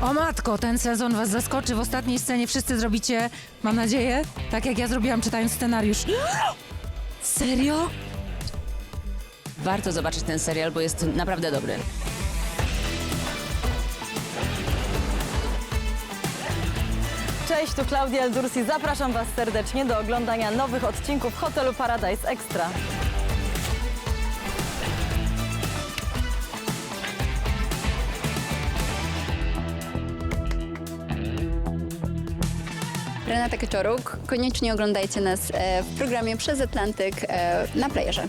O matko, ten sezon was zaskoczy. W ostatniej scenie wszyscy zrobicie, mam nadzieję, tak jak ja zrobiłam czytając scenariusz. Serio? Warto zobaczyć ten serial, bo jest naprawdę dobry. Cześć, tu Klaudia Eldursi. Zapraszam Was serdecznie do oglądania nowych odcinków Hotelu Paradise Extra. Renata Kaczoruk. Koniecznie oglądajcie nas e, w programie Przez Atlantyk e, na playerze.